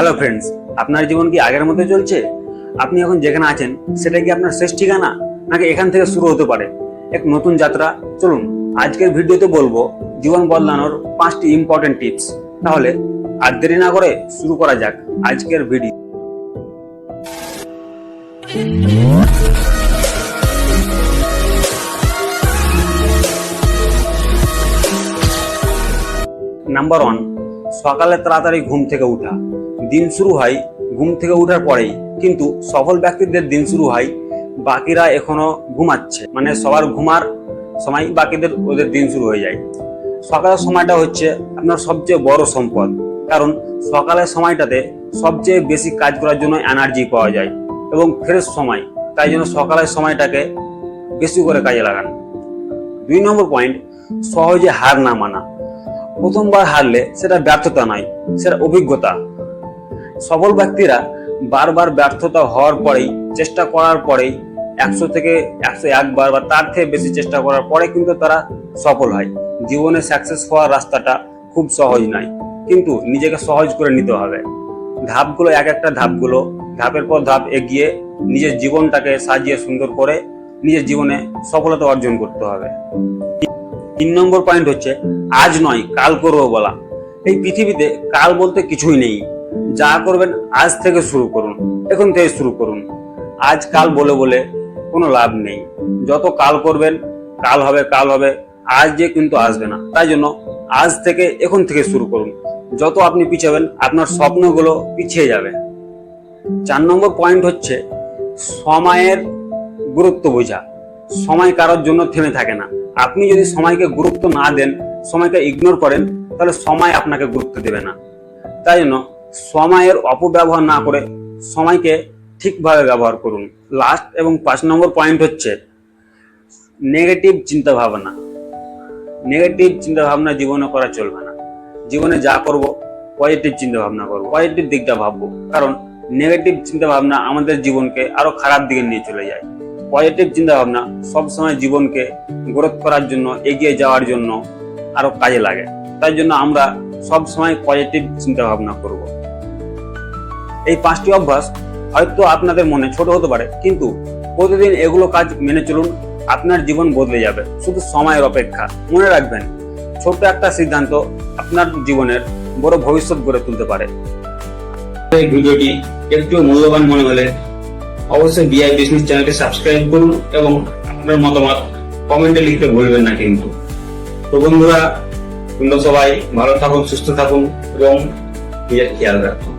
Hello friends আপনার জীবন কি আগের মতো চলছে? আপনি এখন যেখানে আছেন, সেটা কি আপনার শেষ ঠিকানা? নাকি এখান থেকে শুরু হতে পারে? এক নতুন যাত্রা? চলুন, আজকের ভিডিওতে বলব জীবন বদলানোর পাঁচটি ইম্পর্টেন্ট টিপস তাহলে আর দেরি না করে শুরু করা যাক আজকের ভিডিও নাম্বার ওয়ান সকালে তাড়াতাড়ি ঘুম থেকে উঠা। দিন শুরু হয় ঘুম থেকে উঠার পরেই। কিন্তু সফল ব্যক্তিদের দিন শুরু হয়, বাকিরা এখনও ঘুমাচ্ছে। মানে সবার ঘুমার সময় বাকিদের ওদের দিন শুরু হয়ে যায়। সকালের সময়টা হচ্ছে আপনার সবচেয়ে বড় সম্পদ। কারণ সকালের সময়টাতে সবচেয়ে বেশি কাজ করার জন্য এনার্জি পাওয়া যায় এবং ফ্রেশ সময়। তাই জন্য সকালের সময়টাকে বেশি করে কাজে লাগান। দুই নম্বর পয়েন্ট সহজে হার না মানা। প্রথমবার হারলে সেটা ব্যর্থতা নয়, সেটা অভিজ্ঞতা। সফল ব্যক্তিরা বারবার ব্যর্থতা হওয়ার পরেই, চেষ্টা করার পরেই, একশো থেকে একশো একবার বা তার থেকে বেশি চেষ্টা করার পরে কিন্তু তারা সফল হয়। জীবনে সাকসেস হওয়ার রাস্তাটা খুব সহজ নয়, কিন্তু নিজেকে সহজ করে নিতে হবে। ধাপগুলো এক একটা ধাপগুলো, ধাপের পর ধাপ এগিয়ে নিজের জীবনটাকে সাজিয়ে সুন্দর করে নিজের জীবনে সফলতা অর্জন করতে হবে। তিন নম্বর পয়েন্ট হচ্ছে, আজ নয়, কাল করব বলা। এই পৃথিবীতে কাল বলতে কিছুই নেই। যা করবেন আজ থেকে শুরু করুন, এখন থেকে শুরু করুন। আজ কাল বলে বলে কোনো লাভ নেই। যত কাল করবেন, কাল হবে কাল হবে, আজ যে কিন্তু আসবে না। তাই জন্য আজ থেকে, এখন থেকে শুরু করুন। যত আপনি পিছাবেন, আপনার স্বপ্নগুলো পিছিয়ে যাবে। চার নম্বর পয়েন্ট হচ্ছে সময়ের গুরুত্ব বোঝা। সময় কারোর জন্য থেমে থাকে না। আপনি যদি সময়কে গুরুত্ব না দেন, সময়কে ইগনোর করেন, তাহলে সময় আপনাকে গুরুত্ব দেবে না। তাই জন্য সময়ের অপব্যবহার না করে সময়কে ঠিকভাবে ব্যবহার করুন। লাস্ট এবং পাঁচ নম্বর পয়েন্ট হচ্ছে নেগেটিভ চিন্তা ভাবনা নেগেটিভ চিন্তা ভাবনা জীবনে করা চলবে না। জীবনে যা করব পজিটিভ চিন্তা ভাবনা করব। পজিটিভ দিকটা ভাববো। কারণ নেগেটিভ চিন্তা ভাবনা আমাদের জীবনকে আরও খারাপ দিকে নিয়ে চলে যায়। পজিটিভ চিন্তা ভাবনা সবসময় জীবনকে গ্রোথ করার জন্য, এগিয়ে যাওয়ার জন্য আরও কাজে লাগে। তাই জন্য আমরা সব সময় পজিটিভ চিন্তা ভাবনা করব। এই পাঁচটি অভ্যাস হয়তো আপনাদের মনে ছোট হতে পারে, কিন্তু প্রতিদিন এগুলো কাজ মেনে চলুন, আপনার জীবন বদলে যাবে। শুধু সময়ের অপেক্ষা। মনে রাখবেন ছোট একটা সিদ্ধান্ত আপনার জীবনের বড় ভবিষ্যৎ গড়ে তুলতে পারে। এই ভিডিওটি একটু মূল্যবান মনে হলে অবশ্যই বিআই বিজনেস চ্যানেলটি সাবস্ক্রাইব করুন এবং আপনার মতামত কমেন্টে লিখতে ভুলবেন না কিন্তু। তো বন্ধুরা সবাই ভালো থাকুন, সুস্থ থাকুন এবং নিজের খেয়াল রাখুন।